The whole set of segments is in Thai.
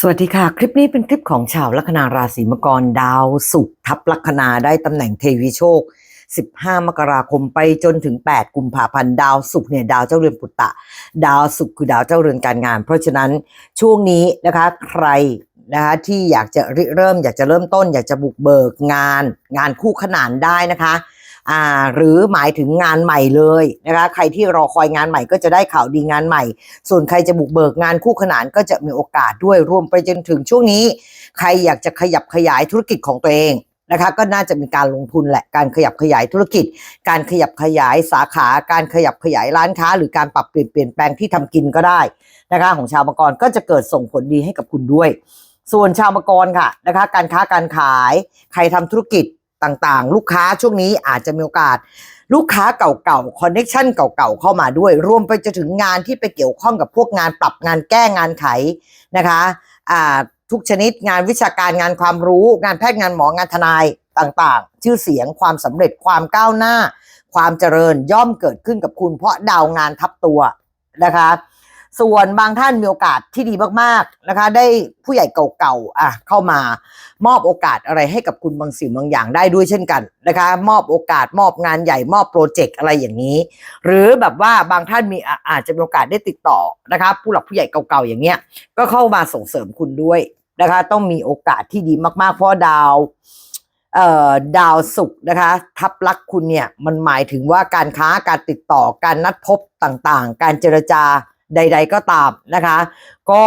สวัสดีค่ะ คลิปนี้เป็นคลิปของชาวลัคนาราศีมังกรดาวศุกร์ทับลัคนาได้ตำแหน่งเทวีโชค 15 มกราคมไปจนถึง 8 กุมภาพันธ์ดาวศุกร์เนี่ยดาวเจ้าเรือนปุตตะ ดาวศุกร์คือดาวเจ้าเรือนการงาน เพราะฉะนั้นช่วงนี้นะคะใครนะคะที่อยากจะริเริ่มอยากจะเริ่มต้น อยากจะบุกเบิกงาน งานคู่ขนานได้นะคะ อ่าหรือหมายถึงงานใหม่เลยนะคะใครที่รอคอยงานใหม่ก็จะได้ข่าวดีงานใหม่ ส่วนใครจะบุกเบิกงานคู่ขนานก็จะมีโอกาสด้วยรวมไปจนถึงช่วงนี้ ใครอยากจะขยับขยายธุรกิจของตัวเองนะคะก็น่าจะมีการลงทุนแหละการขยับขยายธุรกิจ การขยับขยายสาขา การขยับขยายร้านค้า หรือการปรับเปลี่ยนเปลี่ยนแปลงที่ทำกินก็ได้นะคะของชาวมังกรก็จะเกิดส่งผลดีให้กับคุณด้วย ส่วนชาวมังกรค่ะนะคะการค้าการขายใครทำธุรกิจ ต่างๆ ลูกค้าช่วงนี้อาจจะมีโอกาส ลูกค้าเก่าๆคอนเน็ชันเก่าๆเข้ามาด้วย รวมไปจนถึงงานที่ไปเกี่ยวข้องกับพวกงานปรับงานแก้งานไขนะคะอ่าทุกชนิดงานวิชาการงานความรู้ งานแพทย์งานหมองานทนายต่างๆ ชื่อเสียงความสำเร็จความก้าวหน้า ความเจริญย่อมเกิดขึ้นกับคุณเพราะดาวงานทับตัวนะคะ ส่วนบางท่านมีโอกาสที่ดีมากๆนะคะ ได้ผู้ใหญ่เก่าๆอะเข้ามามอบโอกาสอะไรให้กับคุณบางสิ่งบางอย่างได้ด้วยเช่นกันนะคะ มอบโอกาสมอบงานใหญ่มอบโปรเจกต์อะไรอย่างนี้ หรือแบบว่าบางท่านมีอะอาจจะมีโอกาสได้ติดต่อนะคะ ผู้หลักผู้ใหญ่เก่าๆอย่างเงี้ยก็เข้ามาส่งเสริมคุณด้วยนะคะ ต้องมีโอกาสที่ดีมากๆ เพราะดาวเอ่อดาวศุกร์นะคะ ทับลักคุณเนี่ยมันหมายถึงว่าการค้าการติดต่อการนัดพบต่างๆ การเจรจา ใด ๆ ก็ตามนะคะ ก็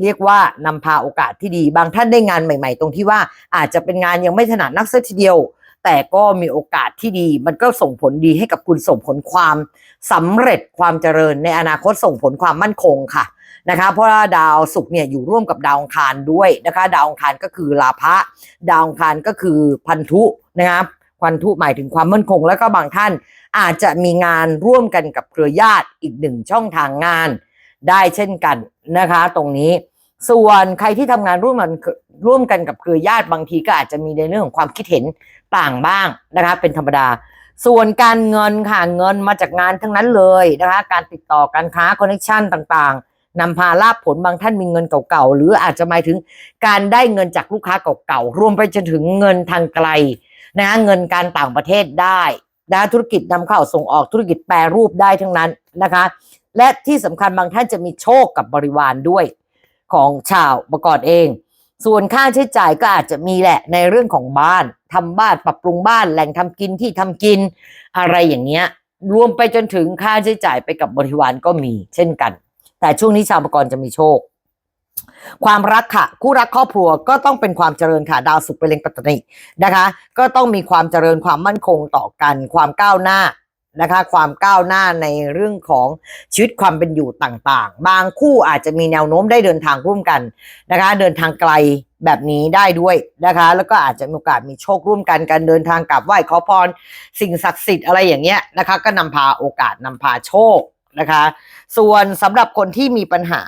เรียกว่านำพาโอกาสที่ดี บางท่านได้งานใหม่ ๆ ตรงที่ว่าอาจจะเป็นงานยังไม่ถนัดนักเสียทีเดียว แต่ก็มีโอกาสที่ดี มันก็ส่งผลดีให้กับคุณส่งผลความสำเร็จความเจริญในอนาคตส่งผลความมั่นคงค่ะนะคะเพราะว่าดาวศุกร์เนี่ยอยู่ร่วมกับดาวองคารด้วยนะคะ ดาวองคารก็คือลาภะดาวองคารก็คือพันธุนะครับพันธุหมายถึงความมั่นคง แล้วก็บางท่าน อาจจะมีงานร่วมกันกับเครือญาติอีกหนึ่งช่องทางงานได้เช่นกันนะคะ ตรงนี้ ส่วนใครที่ทำงานร่วมกันร่วมกันกับเครือญาติบางทีก็อาจจะมีในเรื่องของความคิดเห็นต่างบ้างนะคะ เป็นธรรมดา ส่วนการเงินค่ะเงินมาจากงานทั้งนั้นเลยนะคะ การติดต่อการค้าคอนเนคชันต่างๆนำพาลาบผลบางท่านมีเงินเก่าๆหรืออาจจะหมายถึงการได้เงินจากลูกค้าเก่าๆรวมไปจนถึงเงินทางไกลนะคะเงินการต่างประเทศได้ นะธุรกิจนำเข้าส่งออกธุรกิจแปรรูปได้ทั้งนั้นนะคะ และที่สำคัญบางท่านจะมีโชคกับบริวารด้วยของชาวประกอบเอง ส่วนค่าใช้จ่ายก็อาจจะมีแหละในเรื่องของบ้านทำบ้านปรับปรุงบ้านแหล่งทำกินที่ทำกินอะไรอย่างเงี้ยรวมไปจนถึงค่าใช้จ่ายไปกับบริวารก็มีเช่นกัน แต่ช่วงนี้ชาวประกอบจะมีโชค ความรักค่ะ คู่รักครอบครัวก็ต้องเป็นความเจริญค่ะ ดาวสุขเป็นเล็งปัตตนินะคะ ก็ต้องมีความเจริญความมั่นคงต่อกัน ความก้าวหน้านะคะ ความก้าวหน้าในเรื่องของชีวิตความเป็นอยู่ต่างๆ บางคู่อาจจะมีแนวโน้มได้เดินทางร่วมกันนะคะ เดินทางไกลแบบนี้ได้ด้วยนะคะ แล้วก็อาจจะมีโอกาสมีโชคร่วมกันการเดินทางกลับไหว้ขอพร สิ่งศักดิ์สิทธิ์อะไรอย่างเงี้ยนะคะ ก็นำพาโอกาสนำพาโชค นะคะ ส่วนสำหรับคนที่มีปัญหา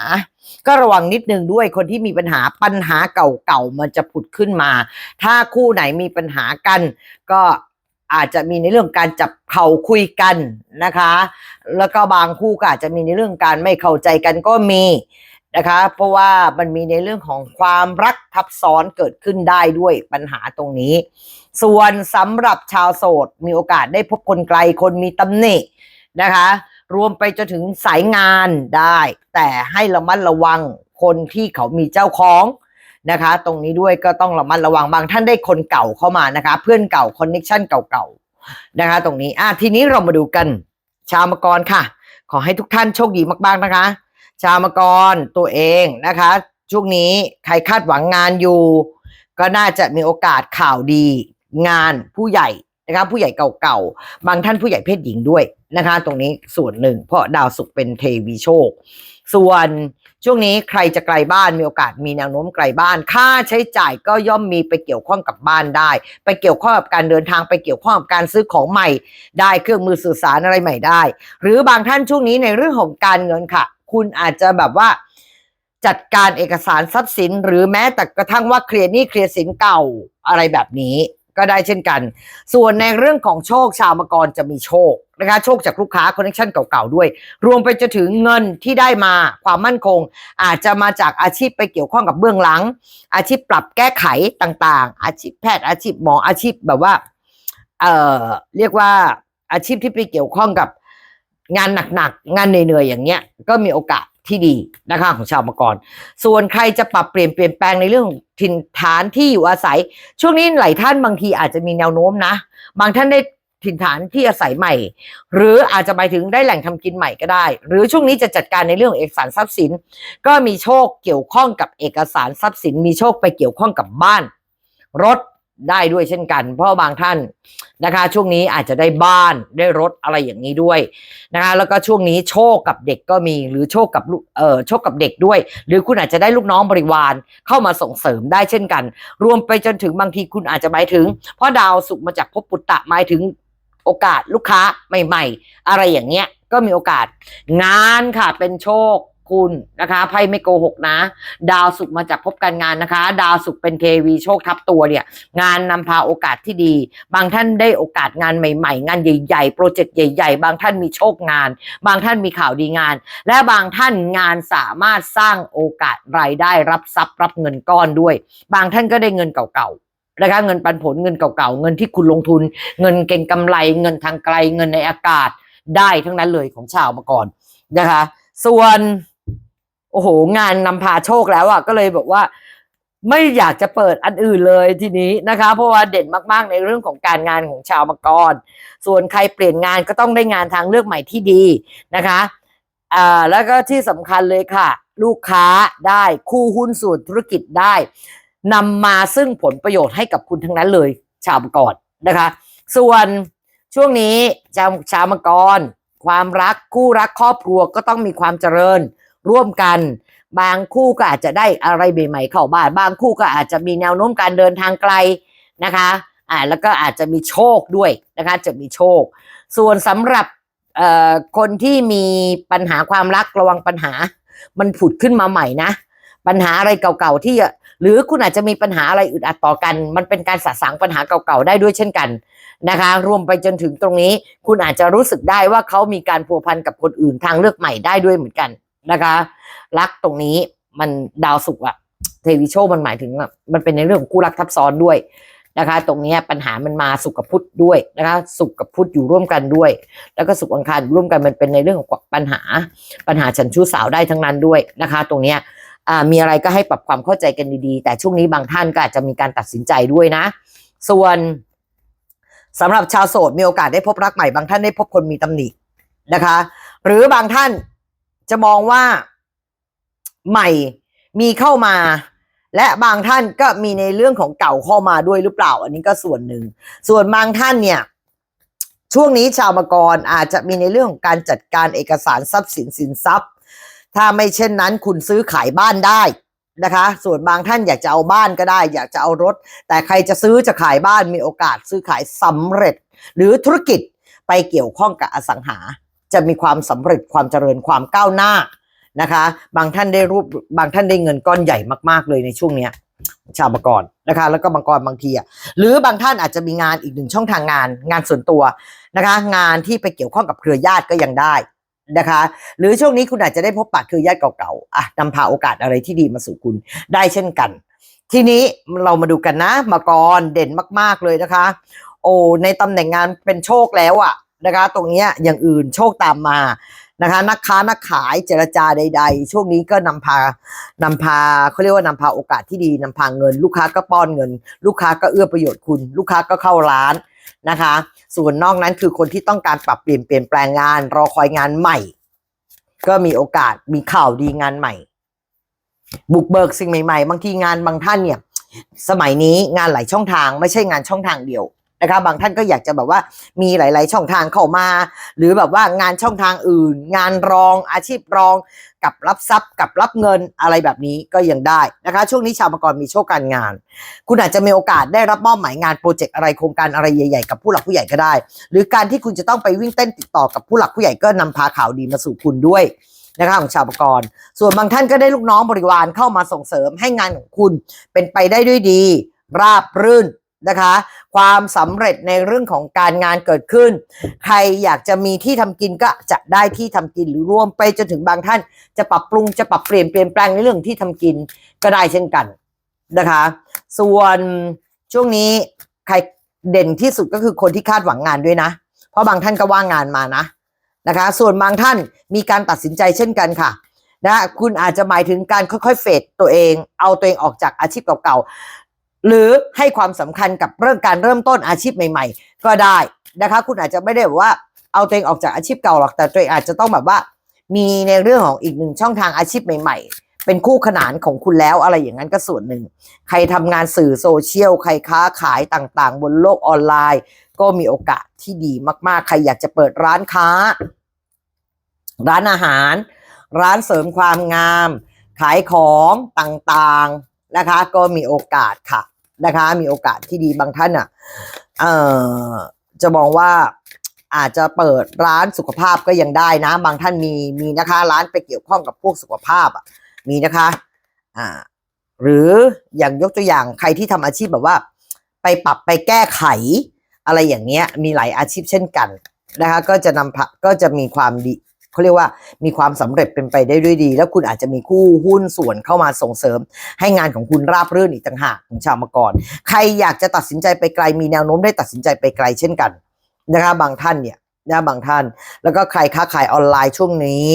ก็ระวังนิดนึงด้วยคนที่มีปัญหาปัญหาเก่าๆมันจะผุดขึ้นมา ถ้าคู่ไหนมีปัญหากัน ก็อาจจะมีในเรื่องการจับเข่าคุยกันนะคะ แล้วก็บางคู่ก็อาจจะมีในเรื่องการไม่เข้าใจกันก็มีนะคะ เพราะว่ามันมีในเรื่องของความรักทับซ้อนเกิดขึ้นได้ด้วยปัญหาตรงนี้ ส่วนสำหรับชาวโสดมีโอกาสได้พบคนไกลคนมีตำหนินะคะ รวมไปจนถึงสายงานได้ แต่ให้ระมัดระวังคนที่เขามีเจ้าของนะคะ ตรงนี้ด้วยก็ต้องระมัดระวังบางท่านได้คนเก่าเข้ามานะคะ เพื่อนเก่าคอนเน็ชันเก่าๆนะคะ ตรงนี้อะทีนี้เรามาดูกัน ชาวมกรค่ะ ขอให้ทุกท่านโชคดีมากๆนะคะ ชาวมกรตัวเองนะคะ ช่วงนี้ใครคาดหวังงานอยู่ ก็น่าจะมีโอกาสข่าวดี งานผู้ใหญ่ นะคะผู้ใหญ่เก่าๆ บางท่านผู้ใหญ่เพศหญิงด้วยนะคะ ตรงนี้ส่วนหนึ่ง เพราะดาวศุกร์เป็นเทวีโชค ส่วนช่วงนี้ใครจะไกลบ้านมีโอกาสมีแนวโน้มไกลบ้าน ค่าใช้จ่ายก็ย่อมมีไปเกี่ยวข้องกับบ้านได้ ไปเกี่ยวข้องกับการเดินทางไปเกี่ยวข้องกับการซื้อของใหม่ ได้เครื่องมือสื่อสารอะไรใหม่ได้ หรือบางท่านช่วงนี้ในเรื่องของการเงินค่ะ คุณอาจจะแบบว่าจัดการเอกสารทรัพย์สิน หรือแม้แต่กระทั่งว่าเคลียร์หนี้เคลียร์สินเก่าอะไรแบบนี้ ก็ได้เช่นกัน ส่วนในเรื่องของโชคชาวมังกรจะมีโชคนะคะโชคจากลูกค้าคอนเนคชั่นเก่าๆด้วย รวมไปจนถึงเงินที่ได้มาความมั่นคง อาจจะมาจากอาชีพไปเกี่ยวข้องกับเบื้องหลัง อาชีพปรับแก้ไขต่างๆ อาชีพแพทย์อาชีพหมออาชีพแบบว่าเอ่อเรียกว่าอาชีพที่ไปเกี่ยวข้องกับงานหนักๆงานเหนื่อยๆอย่างเงี้ยก็มีโอกาส ที่ดีนะคะของชาวมังกร ส่วนใครจะปรับเปลี่ยนเปลี่ยนแปลงในเรื่องถิ่นฐานที่อยู่อาศัย ช่วงนี้หลายท่านบางทีอาจจะมีแนวโน้มนะ บางท่านได้ถิ่นฐานที่อาศัยใหม่ หรืออาจจะหมายถึงได้แหล่งทำกินใหม่ก็ได้ หรือช่วงนี้จะจัดการในเรื่องเอกสารทรัพย์สิน ก็มีโชคเกี่ยวข้องกับเอกสารทรัพย์สิน มีโชคไปเกี่ยวข้องกับบ้าน รถ ได้ด้วยเช่นกัน เพราะบางท่านนะคะ ช่วงนี้อาจจะได้บ้านได้รถอะไรอย่างนี้ด้วยนะคะแล้วก็ช่วงนี้โชคกับเด็กก็มีหรือโชคกับลูกเอ่อโชคกับเด็กด้วย หรือคุณอาจจะได้ลูกน้องบริวารเข้ามาส่งเสริมได้เช่นกัน รวมไปจนถึงบางทีคุณอาจจะหมายถึงเพราะดาวสุขมาจากภพปุตตะหมายถึงโอกาสลูกค้าใหม่ ๆ อะไรอย่างเงี้ยก็มีโอกาส งานค่ะเป็นโชค คุณนะคะไพ่ไม่โกหกนะ ดาวสุขมาจากภพการงานนะคะ ดาวสุขเป็นเทวีโชคทับตัวเนี่ย งานนำพาโอกาสที่ดี บางท่านได้โอกาสงานใหม่ ๆ งานใหญ่ๆโปรเจกต์ใหญ่ ๆ บางท่านมีโชคงาน บางท่านมีข่าวดีงาน และบางท่านงานสามารถสร้างโอกาสรายได้รับทรัพย์รับเงินก้อนด้วย บางท่านก็ได้เงินเก่าๆนะคะเงินปันผลเงินเก่าๆ เงินที่คุณลงทุน เงินเก่งกำไร เงินทางไกลเงินในอากาศได้ทั้งนั้นเลยของชาวมาก่อนนะคะ ส่วน โอ้โห งานนำพาโชคแล้วอะก็เลยบอกว่า ไม่อยากจะเปิดอันอื่นเลยทีนี้นะคะ เพราะว่าเด่นมากๆในเรื่องของการงานของชาวมังกร ส่วนใครเปลี่ยนงานก็ต้องได้งานทางเลือกใหม่ที่ดีนะคะอ่าแล้วก็ที่สำคัญเลยค่ะ ลูกค้าได้คู่หุ้นส่วนธุรกิจได้นำมาซึ่งผลประโยชน์ให้กับคุณทั้งนั้นเลย ชาวมังกรนะคะ ส่วนช่วงนี้ชาวชาวมังกร ความรักคู่รักครอบครัวก็ต้องมีความเจริญ ร่วมกัน บางคู่ก็อาจจะได้อะไรใหม่ๆเข้าบ้านบางคู่ก็อาจจะมีแนวโน้มการเดินทางไกลนะคะอ่าแล้วก็อาจจะมีโชคด้วยนะคะจะมีโชค ส่วนสำหรับเอ่อคนที่มีปัญหาความรักระวังปัญหา มันผุดขึ้นมาใหม่นะ ปัญหาอะไรเก่าๆที่หรือคุณอาจจะมีปัญหาอะไรอึดอัดต่อกัน มันเป็นการสะสางปัญหาเก่าๆได้ด้วยเช่นกันนะคะ รวมไปจนถึงตรงนี้ คุณอาจจะรู้สึกได้ว่าเขามีการพัวพันกับคนอื่นทางเลือกใหม่ได้ด้วยเหมือนกัน นะคะ รักตรงนี้มันดาวสุกอะเทวีโชมันหมายถึงมันเป็นในเรื่องของคู่รักทับซ้อนด้วยนะคะ ตรงนี้ปัญหามันมาสุขกับพุธด้วยนะคะ สุขกับพุธอยู่ร่วมกันด้วย แล้วก็สุขอังคารร่วมกันมันเป็นในเรื่องของปัญหา ปัญหาฉันชู้สาวได้ทั้งนั้นด้วยนะคะ ตรงนี้มีอะไรก็ให้ปรับความเข้าใจกันดีๆ แต่ช่วงนี้บางท่านก็อาจจะมีการตัดสินใจด้วยนะ ส่วนสำหรับชาวโสดมีโอกาสได้พบรักใหม่บางท่านได้พบคนมีตำหนินะคะ หรือบางท่าน จะมองว่าใหม่มีเข้ามา และบางท่านก็มีในเรื่องของเก่าเข้ามาด้วยหรือเปล่า อันนี้ก็ส่วนหนึ่ง ส่วนบางท่านเนี่ย ช่วงนี้ชาวมกรอาจจะมีในเรื่องของการจัดการเอกสารทรัพย์สินสินทรัพย์ ถ้าไม่เช่นนั้นคุณซื้อขายบ้านได้นะคะ ส่วนบางท่านอยากจะเอาบ้านก็ได้ อยากจะเอารถ แต่ใครจะซื้อจะขายบ้านมีโอกาสซื้อขายสำเร็จ หรือธุรกิจไปเกี่ยวข้องกับอสังหา จะมีความสำเร็จความเจริญความก้าวหน้านะคะ บางท่านได้รูปบางท่านได้เงินก้อนใหญ่มากๆเลยในช่วงเนี้ยชาวมังกรนะคะ แล้วก็มังกรบางทีอะหรือบางท่านอาจจะมีงานอีกหนึ่งช่องทางงาน งานส่วนตัวนะคะ งานที่ไปเกี่ยวข้องกับเครือญาติก็ยังได้นะคะ หรือช่วงนี้คุณอาจจะได้พบปะเครือญาติเก่าๆอะนำพาโอกาสอะไรที่ดีมาสู่คุณได้เช่นกัน ทีนี้เรามาดูกันนะมังกรเด่นมาก ๆเลยนะคะ โอ้ในตำแหน่งงานเป็นโชคแล้วอะ นะคะ ตรงเนี้ยอย่างอื่นโชคตามมานะคะ นักค้านักขายเจรจาใด ๆ ช่วงนี้ก็นำพานำพาเขาเรียกว่านำพาโอกาสที่ดีนำพาเงิน ลูกค้าก็ป้อนเงิน ลูกค้าก็เอื้อประโยชน์คุณ ลูกค้าก็เข้าร้านนะคะ ส่วนนอกนั้นคือคนที่ต้องการปรับเปลี่ยนเปลี่ยนแปลงงาน รอคอยงานใหม่ ก็มีโอกาสมีข่าวดีงานใหม่ บุกเบิกสิ่งใหม่ ๆ บางทีงานบางท่านเนี่ย สมัยนี้งานหลายช่องทางไม่ใช่งานช่องทางเดียว นะคะบางท่านก็อยากจะแบบว่ามีหลาย ๆ ช่องทางเข้ามา หรือแบบว่างานช่องทางอื่น งานรองอาชีพรอง กับรับทรัพย์กับรับเงินอะไรแบบนี้ก็ยังได้นะคะ ช่วงนี้ชาวมังกรมีโชคการงาน คุณอาจจะมีโอกาสได้รับมอบหมายงานโปรเจกต์อะไรโครงการอะไรใหญ่ ๆ กับผู้หลักผู้ใหญ่ก็ได้ หรือการที่คุณจะต้องไปวิ่งเต้นติดต่อกับผู้หลักผู้ใหญ่ก็นำพาข่าวดีมาสู่คุณด้วยนะคะของชาวประกรส่วนบางท่านก็ได้ลูกน้องบริวารเข้ามาส่งเสริมให้งานของคุณเป็นไปได้ด้วยดี ราบรื่น นะคะ ความสำเร็จในเรื่องของการงานเกิดขึ้น ใครอยากจะมีที่ทำกินก็จะได้ที่ทำกินหรือร่วมไปจนถึงบางท่าน จะปรับปรุงจะปรับเปลี่ยนเปลี่ยนแปลงในเรื่องที่ทำกินก็ได้เช่นกันนะคะ ส่วนช่วงนี้ใครเด่นที่สุดก็คือคนที่คาดหวังงานด้วยนะ เพราะบางท่านก็ว่างงานมานะนะคะ ส่วนบางท่านมีการตัดสินใจเช่นกันค่ะนะคุณอาจจะหมายถึงการค่อยๆ เฟดตัวเอง เอาตัวเองออกจากอาชีพเก่าๆ หรือให้ความสำคัญกับเรื่องการเริ่มต้นอาชีพใหม่ ๆ ก็ได้นะคะ คุณอาจจะไม่ได้แบบว่าเอาตัวเองออกจากอาชีพเก่าหรอกแต่ตัวเองอาจจะต้องแบบว่า มีในเรื่องของอีกหนึ่งช่องทางอาชีพใหม่ ๆ เป็นคู่ขนานของคุณแล้วอะไรอย่างนั้นก็ส่วนหนึ่ง ใครทำงานสื่อโซเชียลใครค้าขายต่างๆ บนโลกออนไลน์ ก็มีโอกาสที่ดีมากๆ ใครอยากจะเปิดร้านค้า ร้านอาหาร ร้านเสริมความงาม ขายของต่างๆ นะคะ ก็มีโอกาสค่ะนะคะ มีโอกาสที่ดีบางท่านอะเอ่อจะมองว่าอาจจะเปิดร้านสุขภาพก็ยังได้นะ บางท่านมีมีนะคะร้านไปเกี่ยวข้องกับพวกสุขภาพอะมีนะคะอ่าหรืออย่างยกตัวอย่างใครที่ทำอาชีพแบบว่า ไปปรับไปแก้ไข อะไรอย่างเงี้ยมีหลายอาชีพเช่นกันนะคะก็จะนำพะก็จะมีความดี เขาเรียกว่ามีความสำเร็จเป็นไปได้ด้วยดี แล้วคุณอาจจะมีคู่หุ้นส่วนเข้ามาส่งเสริม ให้งานของคุณราบรื่นอีกต่างหากของชาวมกรใครอยากจะตัดสินใจไปไกลมีแนวโน้มได้ตัดสินใจไปไกลเช่นกันนะคะบางท่านเนี่ยนะบางท่าน แล้วก็ใครค้าขายออนไลน์ช่วงนี้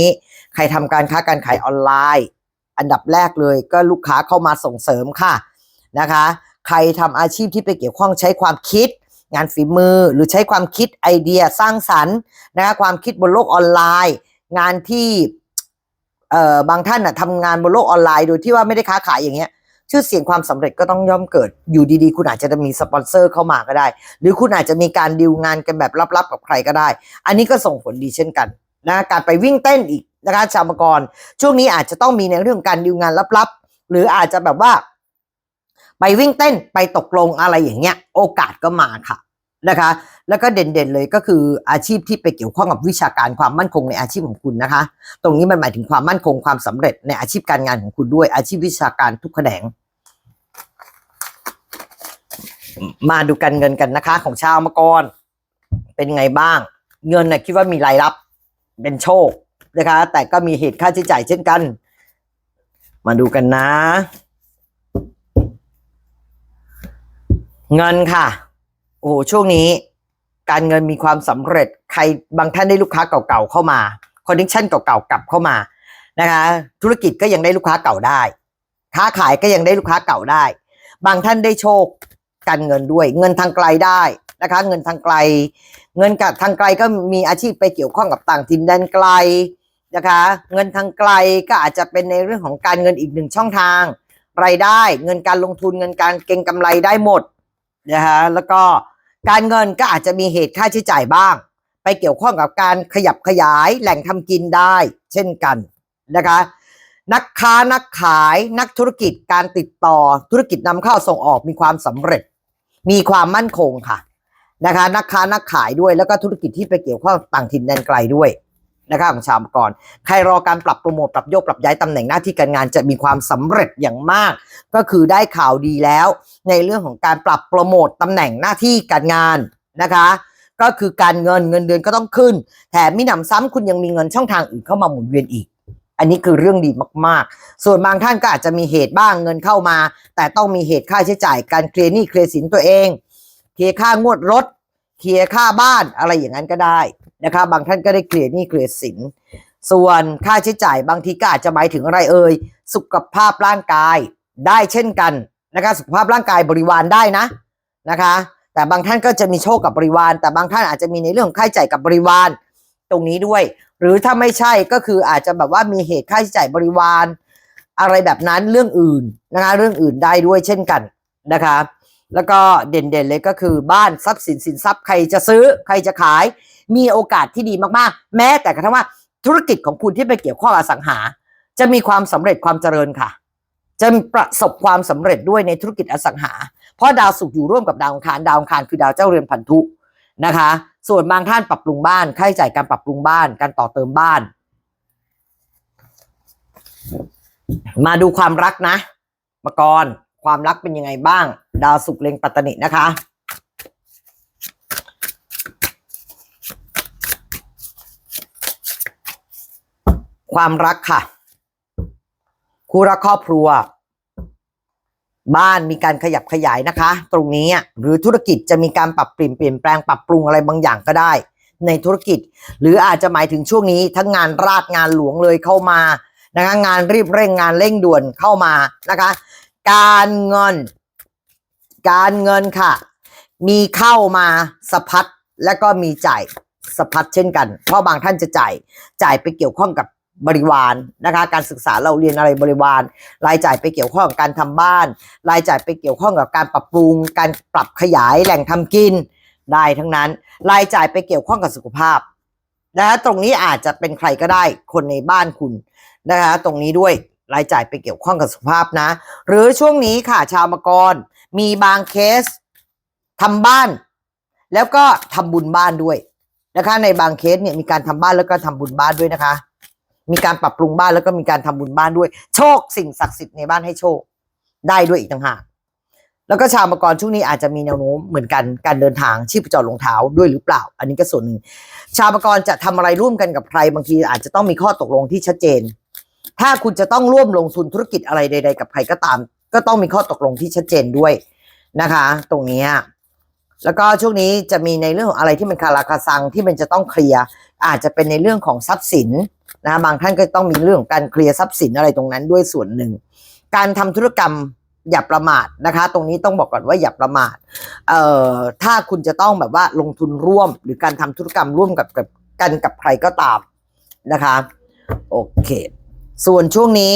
ใครทำการค้าการขายออนไลน์ อันดับแรกเลยก็ลูกค้าเข้ามาส่งเสริมค่ะนะคะ ใครทำอาชีพที่ไปเกี่ยวข้องใช้ความคิด งานฝีมือหรือใช้ความคิดไอเดียสร้างสรรค์นะคะความคิดบนโลกออนไลน์ งานที่เอ่อบางท่านน่ะทำงานบนโลกออนไลน์โดยที่ว่าไม่ได้ค้าขายอย่างเงี้ย ชื่อเสียงความสำเร็จก็ต้องย่อมเกิดอยู่ดีๆ คุณอาจจะมีสปอนเซอร์เข้ามาก็ได้ หรือคุณอาจจะมีการดีลงานกันแบบลับๆกับใครก็ได้ อันนี้ก็ส่งผลดีเช่นกันนะการไปวิ่งเต้นอีกนะคะชาวมกรช่วงนี้อาจจะต้องมีในเรื่องการดีลงานลับๆ หรืออาจจะแบบว่า ไปวิ่งเต้นไปตกลงอะไรอย่างเงี้ย โอกาสก็มาค่ะนะคะ แล้วก็เด่นๆเลยก็คืออาชีพที่ไปเกี่ยวข้องกับวิชาการความมั่นคงในอาชีพของคุณนะคะ ตรงนี้มันหมายถึงความมั่นคงความสำเร็จในอาชีพการงานของคุณด้วย อาชีพวิชาการทุกแขนง มาดูการเงินกันนะคะ ของชาวมกรเป็นไงบ้าง เงินนะคิดว่ามีรายรับเป็นโชคนะคะ แต่ก็มีเหตุค่าใช้จ่ายเช่นกัน มาดูกันนะ เงินค่ะ โอ้โหช่วงนี้ การเงินมีความสำเร็จ ใครบางท่านได้ลูกค้าเก่าๆเข้ามาคอนดิชั่นเก่าๆกลับเข้ามานะคะธุรกิจก็ยังได้ลูกค้าเก่าได้ ค้าขายก็ยังได้ลูกค้าเก่าได้ บางท่านได้โชคการเงินด้วย เงินทางไกลได้นะคะ เงินทางไกล เงินกับทางไกลก็มีอาชีพไปเกี่ยวข้องกับต่างถิ่นแดนไกลนะคะ เงินทางไกลก็อาจจะเป็นในเรื่องของการเงินอีกหนึ่งช่องทาง รายได้ เงินการลงทุนเงินการเก็งกำไรได้หมดนะคะแล้วก็ การเงินก็อาจจะมีเหตุค่าใช้จ่ายบ้าง ไปเกี่ยวข้องกับการขยับขยายแหล่งทำกินได้ เช่นกันนะคะ นักค้านักขายนักธุรกิจการติดต่อธุรกิจนำเข้าส่งออกมีความสำเร็จ มีความมั่นคงค่ะนะคะนักค้านักขายด้วยแล้วก็ธุรกิจที่ไปเกี่ยวข้องต่างถิ่นแดนไกลด้วยนะคะของชาวมกรใครรอการปรับโปรโมทปรับโยกปรับย้ายตำแหน่งหน้าที่การงานจะมีความสำเร็จอย่างมาก ก็คือได้ข่าวดีแล้ว ในเรื่องของการปรับโปรโมทตำแหน่งหน้าที่การงานนะคะ ก็คือการเงินเงินเดือนก็ต้องขึ้น แถมมิหนำซ้ำคุณยังมีเงินช่องทางอื่นเข้ามาหมุนเวียนอีก อันนี้คือเรื่องดีมากๆ ส่วนบางท่านก็อาจจะมีเหตุบ้างเงินเข้ามา แต่ต้องมีเหตุค่าใช้จ่ายการเคลียร์หนี้เคลียร์สินตัวเอง เคลียร์ค่างวดรถ เคลียร์ค่าบ้านอะไรอย่างนั้นก็ได้นะคะ บางท่านก็ได้เคลียร์หนี้เคลียร์สินส่วนค่าใช้จ่ายบางทีก็อาจจะหมายถึงอะไรเอ่ยสุขภาพร่างกายได้เช่นกัน นะคะสุขภาพร่างกายบริวารได้นะนะคะ แต่บางท่านก็จะมีโชคกับบริวาร แต่บางท่านอาจจะมีในเรื่องค่าใช้จ่ายกับบริวารตรงนี้ด้วย หรือถ้าไม่ใช่ก็คืออาจจะแบบว่ามีเหตุค่าใช้จ่ายบริวาร อะไรแบบนั้นเรื่องอื่นนะคะเรื่องอื่นได้ด้วยเช่นกันนะคะ แล้วก็เด่นๆเลยก็คือบ้านทรัพย์สินสินทรัพย์ใครจะซื้อใครจะขาย มีโอกาสที่ดีมากๆ แม้แต่กระทั่งว่าธุรกิจของคุณที่ไปเกี่ยวข้องอสังหา จะมีความสำเร็จความเจริญค่ะ จะประสบความสำเร็จด้วยในธุรกิจอสังหา เพราะดาวศุกร์อยู่ร่วมกับดาวอังคารดาวอังคารคือดาวเจ้าเรือนพันธุนะคะ ส่วนบางท่านปรับปรุงบ้านค่าใช้จ่ายการปรับปรุงบ้าน การต่อเติมบ้าน มาดูความรักนะมากรความรักเป็นยังไงบ้าง ดาวสุกร์เล็งปัตตนินะคะความรักค่ะ คู่รักครอบครัว บ้านมีการขยับขยายนะคะ ตรงนี้หรือธุรกิจจะมีการปรับเปลี่ยนเปลี่ยนแปลงปรับปรุงอะไรบางอย่างก็ได้ ในธุรกิจ หรืออาจจะหมายถึงช่วงนี้ ทั้งงานราชงานหลวงเลยเข้ามานะคะงานรีบเร่งงานเร่งด่วนเข้ามานะคะ การเงิน การเงินค่ะ มีเข้ามาสะพัดและก็มีจ่ายสะพัดเช่นกัน เพราะบางท่านจะจ่ายจ่ายไปเกี่ยวข้องกับ บริวารนะคะ การศึกษาเราเรียนอะไรบริวาร รายจ่ายไปเกี่ยวข้องกับการทำบ้าน รายจ่ายไปเกี่ยวข้องกับการปรับปรุง การปรับขยายแหล่งทำกินได้ทั้งนั้น รายจ่ายไปเกี่ยวข้องกับสุขภาพนะคะตรงนี้อาจจะเป็นใครก็ได้คนในบ้านคุณนะคะตรงนี้ด้วยรายจ่ายไปเกี่ยวข้องกับสุขภาพนะ หรือช่วงนี้ค่ะชาวมกรมีบางเคสทำบ้าน แล้วก็ทำบุญบ้านด้วยนะคะในบางเคสเนี่ยมีการทำบ้านแล้วก็ทำบุญบ้านด้วยนะคะ มีการปรับปรุงบ้านแล้วก็มีการทำบุญบ้านด้วย โชคสิ่งศักดิ์สิทธิ์ในบ้านให้โชค ได้ด้วยอีกต่างหากแล้วก็ชาวมังกรช่วงนี้อาจจะมีแนวโน้มเหมือนกันการเดินทางชีพจรลงเท้าด้วยหรือเปล่า อันนี้ก็ส่วนหนึ่ง ชาวมังกรจะทำอะไรร่วมกันกับใคร บางทีอาจจะต้องมีข้อตกลงที่ชัดเจน ถ้าคุณจะต้องร่วมลงทุนธุรกิจอะไรใด ๆ กับใครก็ตาม ก็ต้องมีข้อตกลงที่ชัดเจนด้วยนะคะ ตรงนี้แล้วก็ช่วงนี้จะมีในเรื่องของอะไรที่มันคาราคาซังที่มันจะต้องเคลียร์อาจจะเป็นในเรื่องของทรัพย์สิน นะบางท่านก็ต้องมีเรื่องของการเคลียร์ทรัพย์สินอะไรตรงนั้นด้วยส่วนหนึ่ง การทำธุรกรรมอย่าประมาทนะคะ ตรงนี้ต้องบอกก่อนว่าอย่าประมาทเอ่อถ้าคุณจะต้องแบบว่าลงทุนร่วม หรือการทำธุรกรรมร่วมกับกับกันกับใครก็ตามนะคะ โอเค ส่วนช่วงนี้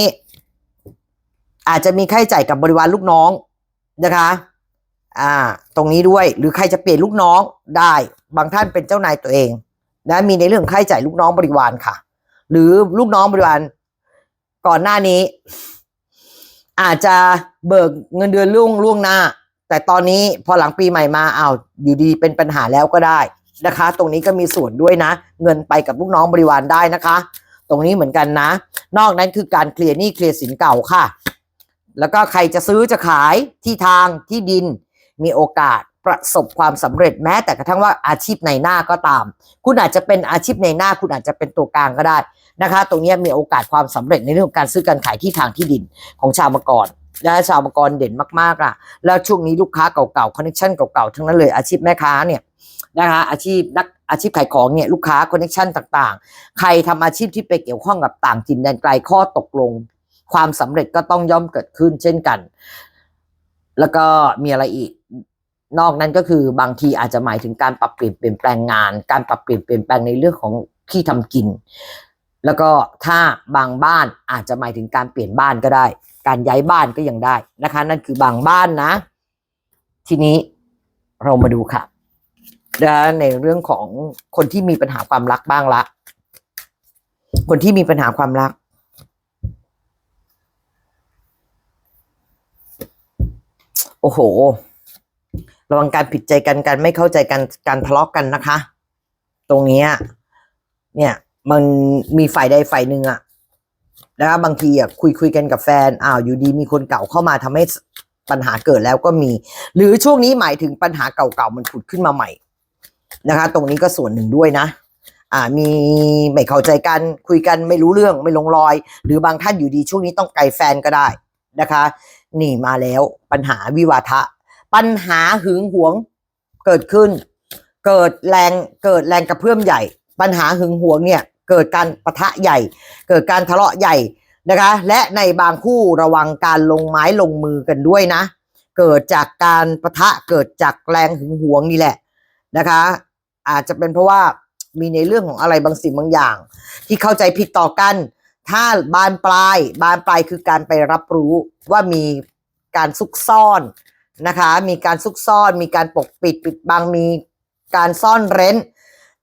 อาจจะมีค่าใช้จ่ายกับบริวารลูกน้องนะคะ อ่า ตรงนี้ด้วย หรือใครจะเปลี่ยนลูกน้องได้ บางท่านเป็นเจ้านายตัวเองนะมีในเรื่องค่าใช้จ่ายลูกน้องบริวารค่ะ หรือลูกน้องบริวารก่อนหน้านี้ อาจจะเบิกเงินเดือนล่วงล่วงหน้า แต่ตอนนี้พอหลังปีใหม่มาอ้าวอยู่ดีเป็นปัญหาแล้วก็ได้นะคะ ตรงนี้ก็มีส่วนด้วยนะ เงินไปกับลูกน้องบริวารได้นะคะ ตรงนี้เหมือนกันนะ นอกนั้นคือการเคลียร์หนี้เคลียร์สินเก่าค่ะ แล้วก็ใครจะซื้อจะขายที่ทางที่ดินมีโอกาส ประสบความสำเร็จแม้แต่กระทั่งว่าอาชีพในหน้าก็ตาม คุณอาจจะเป็นอาชีพในหน้า คุณอาจจะเป็นตัวกลางก็ได้นะคะ ตรงนี้มีโอกาสความสำเร็จในเรื่องของการซื้อการขายที่ทางที่ดินของชาวมกรและชาวมกรเด่นมากๆอะ แล้วช่วงนี้ลูกค้าเก่าๆคอนเนคชั่นเก่าๆทั้งนั้นเลยอาชีพแม่ค้าเนี่ยนะคะอาชีพนักอาชีพขายของเนี่ยลูกค้าคอนเนคชั่นต่างๆ ใครทำอาชีพที่ไปเกี่ยวข้องกับต่างถิ่นแดนไกลข้อตกลง ความสำเร็จก็ต้องย่อมเกิดขึ้นเช่นกัน แล้วก็มีอะไรอีก นอกนั้นก็คือบางทีอาจจะหมายถึงการปรับเปลี่ยนเปลี่ยนแปลงงาน การปรับเปลี่ยนเปลี่ยนแปลงในเรื่องของที่ทำกิน แล้วก็ถ้าบางบ้านอาจจะหมายถึงการเปลี่ยนบ้านก็ได้ การย้ายบ้านก็ยังได้นะคะ นั่นคือบางบ้านนะ ทีนี้เรามาดูค่ะนะในเรื่องของคนที่มีปัญหาความรักบ้างละ คนที่มีปัญหาความรักโอ้โห ระวังการผิดใจกันการไม่เข้าใจกันการทะเลาะกกันนะคะ ตรงนี้เนี่ยมันมีฝ่ายใดฝ่ายหนึ่งอะนะคะบางทีอะคุยคุยกันกับแฟนอ้าวอยู่ดีมีคนเก่าเข้ามาทำให้ปัญหาเกิดแล้วก็มี หรือช่วงนี้หมายถึงปัญหาเก่าๆมันผุดขึ้นมาใหม่นะคะ ตรงนี้ก็ส่วนหนึ่งด้วยนะ อ่ามีไม่เข้าใจกันคุยกันไม่รู้เรื่องไม่ลงรอย หรือบางท่านอยู่ดีช่วงนี้ต้องไกลแฟนก็ได้นะคะ นี่มาแล้วปัญหาวิวาทะ ปัญหาหึงหวงเกิดขึ้น เกิดแรงเกิดแรงกระเพื่อมใหญ่ ปัญหาหึงหวงเนี่ยเกิดการปะทะใหญ่ เกิดการทะเลาะใหญ่นะคะ และในบางคู่ระวังการลงไม้ลงมือกันด้วยนะ เกิดจากการปะทะเกิดจากแรงหึงหวงนี่แหละนะคะ อาจจะเป็นเพราะว่ามีในเรื่องของอะไรบางสิ่งบางอย่าง ที่เข้าใจผิดต่อกัน ถ้าบานปลายบานปลายคือการไปรับรู้ว่ามีการซุกซ่อน นะคะ มีการซุกซ่อน มีการปกปิดปิดบัง มีการซ่อนเร้น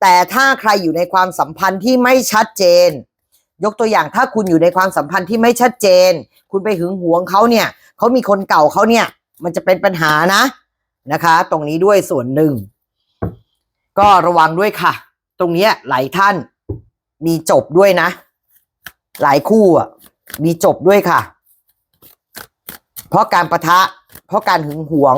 แต่ถ้าใครอยู่ในความสัมพันธ์ที่ไม่ชัดเจน ยกตัวอย่างถ้าคุณอยู่ในความสัมพันธ์ที่ไม่ชัดเจน คุณไปหึงหวงเขาเนี่ยเขามีคนเก่าเขาเนี่ย มันจะเป็นปัญหานะนะคะ ตรงนี้ด้วยส่วนหนึ่ง ก็ระวังด้วยค่ะ ตรงนี้หลายท่านมีจบด้วยนะ หลายคู่อะมีจบด้วยค่ะ เพราะการประทะ ราะการหึงหวง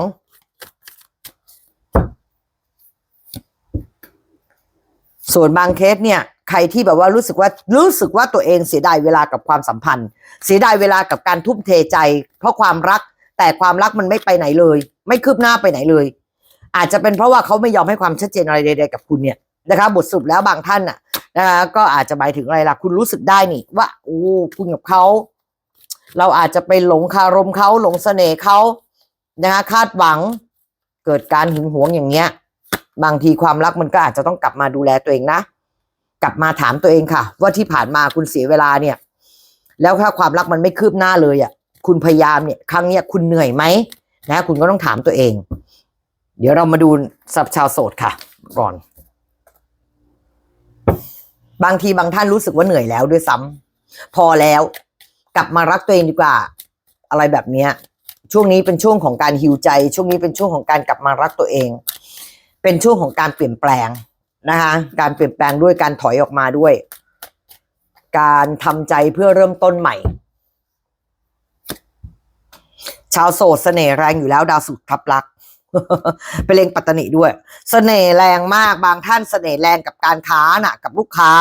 ส่วนบางเคสเนี่ย ใครที่แบบว่ารู้สึกว่ารู้สึกว่าตัวเองเสียดายเวลากับความสัมพันธ์ เสียดายเวลากับการทุ่มเทใจ เพราะความรักแต่ความรักมันไม่ไปไหนเลย ไม่คืบหน้าไปไหนเลย อาจจะเป็นเพราะว่าเขาไม่ยอมให้ความชัดเจนอะไรใดๆกับคุณเนี่ยนะคะบทสรุปแล้วบางท่านน่ะนะคะก็อาจจะหมายถึงอะไรล่ะ คุณรู้สึกได้นี่ว่าโอ้คุณกับเขา เราอาจจะไปหลงคารมเขาหลงเสน่ห์เขา นะคะคาดหวังเกิดการหึงหวงอย่างเงี้ย บางทีความรักมันก็อาจจะต้องกลับมาดูแลตัวเองนะ กลับมาถามตัวเองค่ะ ว่าที่ผ่านมาคุณเสียเวลาเนี่ย แล้วถ้าความรักมันไม่คืบหน้าเลยอะ คุณพยายามเนี่ย ครั้งเนี้ยคุณเหนื่อยไหมนะคุณก็ต้องถามตัวเอง เดี๋ยวเรามาดูสับชาวโสดค่ะ ก่อน บางทีบางท่านรู้สึกว่าเหนื่อยแล้วด้วยซ้ำพอแล้ว กลับมารักตัวเองดีกว่า อะไรแบบเนี้ย ช่วงนี้เป็นช่วงของการฮิวใจ ช่วงนี้เป็นช่วงของการกลับมารักตัวเอง เป็นช่วงของการเปลี่ยนแปลงนะคะการเปลี่ยนแปลงด้วยการถอยออกมาด้วย การทำใจเพื่อเริ่มต้นใหม่ ชาวโสดเสน่ห์แรงอยู่แล้วดาวสุขทับลักไปเลงปัตตนิด้วย เสน่ห์แรงมาก บางท่านเสน่ห์แรงกับการค้าน่ะ กับลูกค้า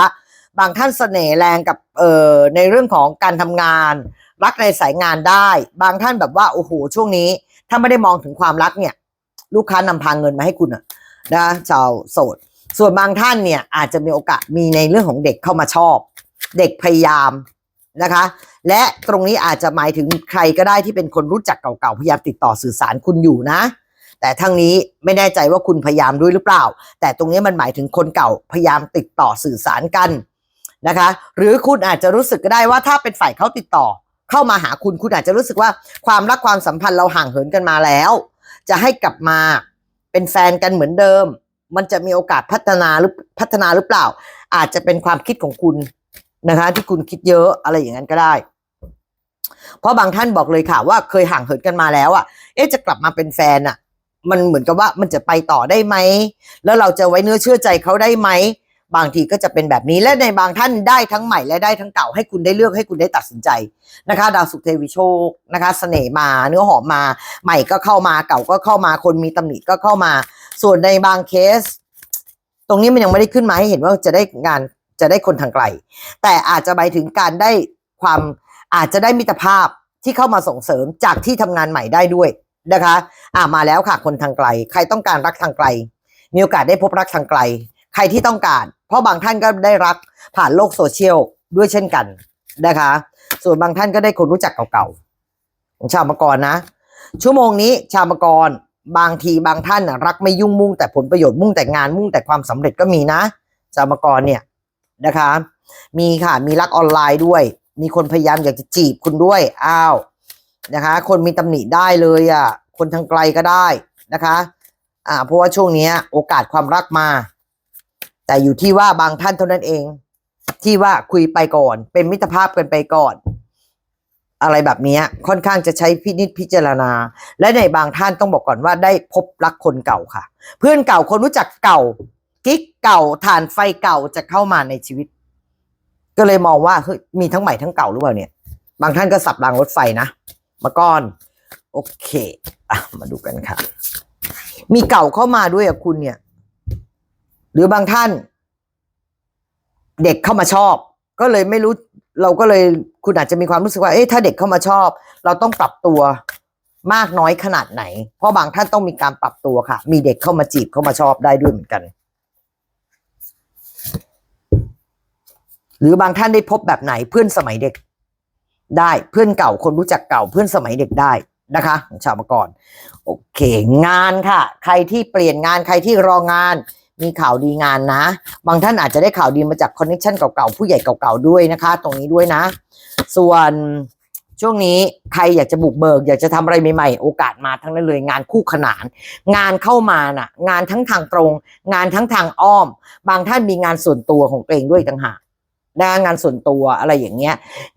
บางท่านเสน่ห์แรงกับเอ่อในเรื่องของการทำงาน รักในสายงานได้ บางท่านแบบว่าโอ้โหช่วงนี้ ถ้าไม่ได้มองถึงความรักเนี่ย ลูกค้านำพาเงินมาให้คุณอะนะชาวโสด ส่วนบางท่านเนี่ยอาจจะมีโอกาสมีในเรื่องของเด็กเข้ามาชอบ เด็กพยายามนะคะ และตรงนี้อาจจะหมายถึงใครก็ได้ที่เป็นคนรู้จักเก่าๆพยายามติดต่อสื่อสารคุณอยู่นะ แต่ทั้งนี้ไม่แน่ใจว่าคุณพยายามด้วยหรือเปล่า แต่ตรงนี้มันหมายถึงคนเก่าพยายามติดต่อสื่อสารกันนะคะ หรือคุณอาจจะรู้สึกก็ได้ว่าถ้าเป็นฝ่ายเขาติดต่อ เข้ามาหาคุณคุณอาจจะรู้สึกว่าความรักความสัมพันธ์เราห่างเหินกันมาแล้ว จะให้กลับมาเป็นแฟนกันเหมือนเดิม มันจะมีโอกาสพัฒนาหรือพัฒนาหรือเปล่า อาจจะเป็นความคิดของคุณนะคะ ที่คุณคิดเยอะอะไรอย่างนั้นก็ได้ เพราะบางท่านบอกเลยค่ะ ว่าเคยห่างเหินกันมาแล้วอะ เอ๊ะจะกลับมาเป็นแฟนอะ มันเหมือนกับว่ามันจะไปต่อได้ไหมแล้วเราจะไว้เนื้อเชื่อใจเขาได้ไหม บางทีก็จะเป็นแบบนี้และในบางท่านได้ทั้งใหม่และได้ทั้งเก่าให้คุณได้เลือกให้คุณได้ตัดสินใจนะคะ ดาวสุขเทวีโชคนะคะเสน่ห์มาเนื้อหอมมา ใหม่ก็เข้ามาเก่าก็เข้ามาคนมีตำหนิก็เข้ามา ส่วนในบางเคส ตรงนี้มันยังไม่ได้ขึ้นมาให้เห็นว่าจะได้งานจะได้คนทางไกล แต่อาจจะหมายถึงการได้ความอาจจะได้มิตรภาพที่เข้ามาส่งเสริมจากที่ทำงานใหม่ได้ด้วยนะคะ อ่ามาแล้วค่ะคนทางไกล ใครต้องการรักทางไกล มีโอกาสได้พบรักทางไกล ใครที่ต้องการ เพราะบางท่านก็ได้รักผ่านโลกโซเชียลด้วยเช่นกันนะคะ ส่วนบางท่านก็ได้คนรู้จักเก่าๆของชาวมกรนะ ชั่วโมงนี้ชาวมกรบางทีบางท่านนะรักไม่ยุ่งมุ่งแต่ผลประโยชน์มุ่งแต่งานมุ่งแต่ความสำเร็จก็มีนะ ชาวมกรเนี่ยนะคะ มีค่ะมีรักออนไลน์ด้วย มีคนพยายามอยากจะจีบคุณด้วยอ้าวนะคะ คนมีตำหนิได้เลยอะคนทางไกลก็ได้นะคะ อ่าเพราะว่าช่วงนี้โอกาสความรักมา แต่อยู่ที่ว่าบางท่านเท่านั้นเอง ที่ว่าคุยไปก่อน เป็นมิตรภาพกันไปก่อน อะไรแบบนี้ค่อนข้างจะใช้พินิจพิจารณา และในบางท่านต้องบอกก่อนว่าได้พบรักคนเก่าค่ะ เพื่อนเก่าคนรู้จักเก่ากิ๊กเก่าฐานไฟเก่าจะเข้ามาในชีวิต ก็เลยมองว่าเฮ้ยมีทั้งใหม่ทั้งเก่าหรือเปล่าเนี่ย บางท่านก็สับรางรถไฟนะมาก่อนโอเค อะ มาดูกันค่ะ มีเก่าเข้ามาด้วยอะคุณเนี่ย หรือบางท่าน เด็กเข้ามาชอบ ก็เลยไม่รู้เราก็เลยคุณอาจจะมีความรู้สึกว่าเอ๊ะถ้าเด็กเข้ามาชอบ เราต้องปรับตัวมากน้อยขนาดไหน เพราะบางท่านต้องมีการปรับตัวค่ะ มีเด็กเข้ามาจีบเข้ามาชอบได้ด้วยเหมือนกัน หรือบางท่านได้พบแบบไหนเพื่อนสมัยเด็กได้เพื่อนเก่าคนรู้จักเก่าเพื่อนสมัยเด็กได้นะคะของชาวมกรโอเค งานค่ะ ใครที่เปลี่ยนงานใครที่รองาน มีข่าวดีงานนะ บางท่านอาจจะได้ข่าวดีมาจากคอนเนคชันเก่าๆ ผู้ใหญ่เก่าๆ ด้วยนะคะ ตรงนี้ด้วยนะ ส่วนช่วงนี้ใครอยากจะบุกเบิก อยากจะทำอะไรใหม่ๆ โอกาสมาทั้งนั้นเลยงานคู่ขนาน งานเข้ามาน่ะ งานทั้งทางตรง งานทั้งทางอ้อม บางท่านมีงานส่วนตัวของตัวเองด้วยต่างหากนะงานส่วนตัวอะไรอย่างเงี้ย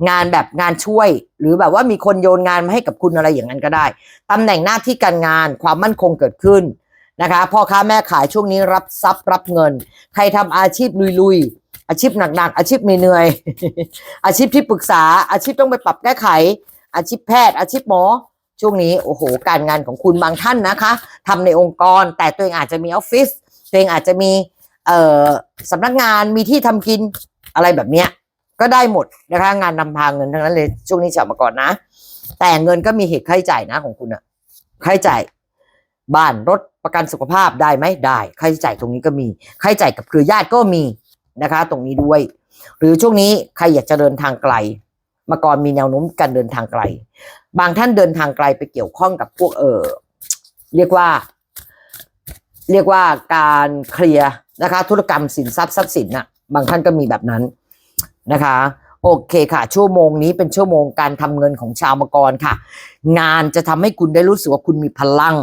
งานแบบงานช่วย หรือแบบว่ามีคนโยนงานมาให้กับคุณอะไรอย่างนั้นก็ได้ตำแหน่งหน้าที่การงานความมั่นคงเกิดขึ้น นะคะพ่อค้าแม่ขายช่วงนี้รับทรัพย์รับเงิน ใครทำอาชีพลุยๆ อาชีพหนักๆ อาชีพเหนื่อยอาชีพที่ปรึกษาอาชีพต้องไปปรับแก้ไข อาชีพแพทย์ อาชีพหมอ ช่วงนี้โอ้โห การงานของคุณบางท่านนะคะทำในองค์กรแต่ตัวเองอาจจะมีออฟฟิศตัวเองอาจจะมีเอ่อสำนักงานมีที่ทำกินอะไรแบบเนี้ยก็ได้หมดนะคะงานนำพาเงินทั้งนั้นเลยช่วงนี้จับมาก่อนนะ แต่เงินก็มีเหตุค่าใช้จ่ายนะของคุณอะค่าใช้จ่ายบ้านรถ ประกันสุขภาพได้ไหมได้ค่าใช้จ่ายตรงนี้ก็มีค่าใช้จ่ายกับเครือญาติก็มีนะคะ ตรงนี้ด้วย หรือช่วงนี้ใครอยากจะเดินทางไกลมาก่อนมีแนวโน้มการเดินทางไกล บางท่านเดินทางไกลไปเกี่ยวข้องกับพวกเออเรียกว่า เรียกว่าการเคลียร์นะคะ ธุรกรรมสินทรัพย์ทรัพย์สินน่ะ บางท่านก็มีแบบนั้นนะคะ โอเคค่ะ ชั่วโมงนี้เป็นชั่วโมงการทำเงินของชาวมังกรค่ะ งานจะทำให้คุณได้รู้สึกว่าคุณมีพลัง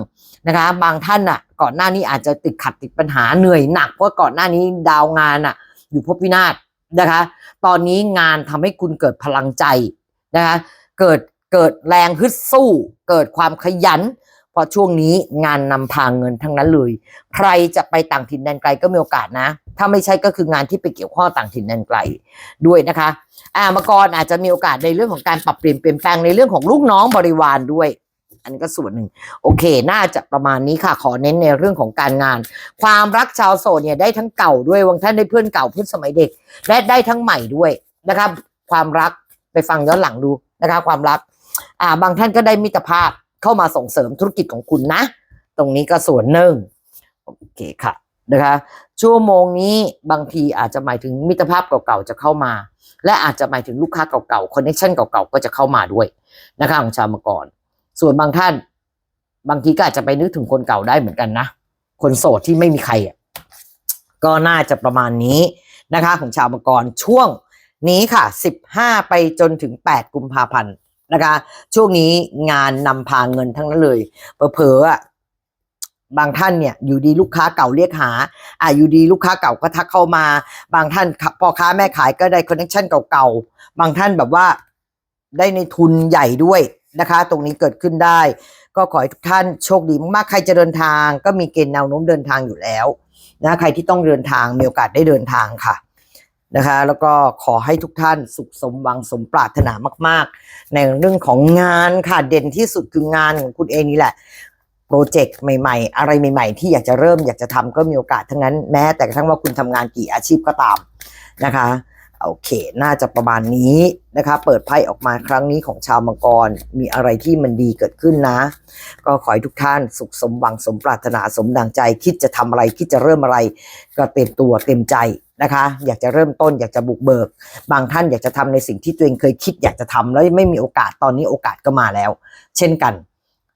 นะคะบางท่านน่ะ ก่อนหน้านี้อาจจะติดขัดติดปัญหาเหนื่อยหนักเพราะก่อนหน้านี้ดาวงานน่ะ อยู่ภพวินาศนะคะ ตอนนี้งานทำให้คุณเกิดพลังใจนะคะเกิดเกิดแรงฮึดสู้ เกิดความขยันเพราะช่วงนี้งานนำพาเงินทั้งนั้นเลย ใครจะไปต่างถิ่นแดนไกลก็มีโอกาสนะ ถ้าไม่ใช่ก็คืองานที่ไปเกี่ยวข้องต่างถิ่นแดนไกลด้วยนะคะอ่ามากรอาจจะมีโอกาสในเรื่องของการปรับเปลี่ยนเปลี่ยนแปลงในเรื่องของลูกน้องบริวารด้วย อันนี้ก็ส่วนหนึ่ง โอเค น่าจะประมาณนี้ค่ะ ขอเน้นในเรื่องของการงาน ความรักชาวโสดเนี่ยได้ทั้งเก่าด้วยบางท่านได้เพื่อนเก่าเพื่อนสมัยเด็ก และได้ทั้งใหม่ด้วยนะครับ ความรักไปฟังย้อนหลังดูนะคะ ความรัก อ่า บางท่านก็ได้มิตรภาพเข้ามาส่งเสริมธุรกิจของคุณนะ ตรงนี้ก็ส่วนหนึ่งโอเคค่ะนะคะ ชั่วโมงนี้บางทีอาจจะหมายถึงมิตรภาพเก่าๆจะเข้ามา และอาจจะหมายถึงลูกค้าเก่าๆคอนเนคชั่นเก่าๆก็จะเข้ามาด้วยนะคะของชาวมังกร ส่วนบางท่าน บางทีก็อาจจะไปนึกถึงคนเก่าได้เหมือนกันนะ คนโสดที่ไม่มีใครอะก็น่าจะประมาณนี้นะคะ ของชาวมังกรช่วงนี้ค่ะ 15 ไปจนถึง 8 กุมภาพันธ์นะคะ ช่วงนี้งานนำพาเงินทั้งนั้นเลยเผลอๆอะบางท่านเนี่ยอยู่ดีลูกค้าเก่าเรียกหาอ่าอยู่ดีลูกค้าเก่าก็ทักเข้ามา บางท่านพ่อค้าแม่ขายก็ได้คอนเนคชั่นเก่าๆ บางท่านแบบว่าได้ในทุนใหญ่ด้วย นะคะ ตรงนี้เกิดขึ้นได้ ก็ขอให้ทุกท่านโชคดีมากๆใครจะเดินทาง ก็มีเกณฑ์แนวโน้มเดินทางอยู่แล้วนะใครที่ต้องเดินทางมีโอกาสได้เดินทางค่ะนะคะ แล้วก็ขอให้ทุกท่านสุขสมหวังสมปรารถนามาก ๆ ในเรื่องของงานค่ะเด่นที่สุดคืองานของคุณเองนี่แหละโปรเจกต์ใหม่ๆ อะไรใหม่ ๆ ที่อยากจะเริ่มอยากจะทำก็มีโอกาสทั้งนั้นแม้แต่กระทั่งว่าคุณทำงานกี่อาชีพก็ตามนะคะ โอเค น่าจะประมาณนี้นะคะ เปิดไพ่ออกมาครั้งนี้ของชาวมังกร มีอะไรที่มันดีเกิดขึ้นนะ ก็ขอให้ทุกท่านสุขสมหวังสมปรารถนาสมดังใจ คิดจะทำอะไร คิดจะเริ่มอะไร ก็เต็มตัวเต็มใจนะคะ อยากจะเริ่มต้น อยากจะบุกเบิก บางท่านอยากจะทำในสิ่งที่ตัวเองเคยคิดอยากจะทำแล้วไม่มีโอกาส ตอนนี้โอกาสก็มาแล้ว เช่นกัน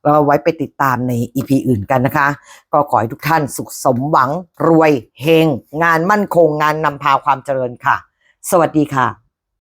เราไว้ไปติดตามใน EP อื่นกันนะคะ ก็ขอให้ทุกท่านสุขสมหวังรวยเฮง งานมั่นคงงานนำพาความเจริญค่ะ สวัสดีค่ะ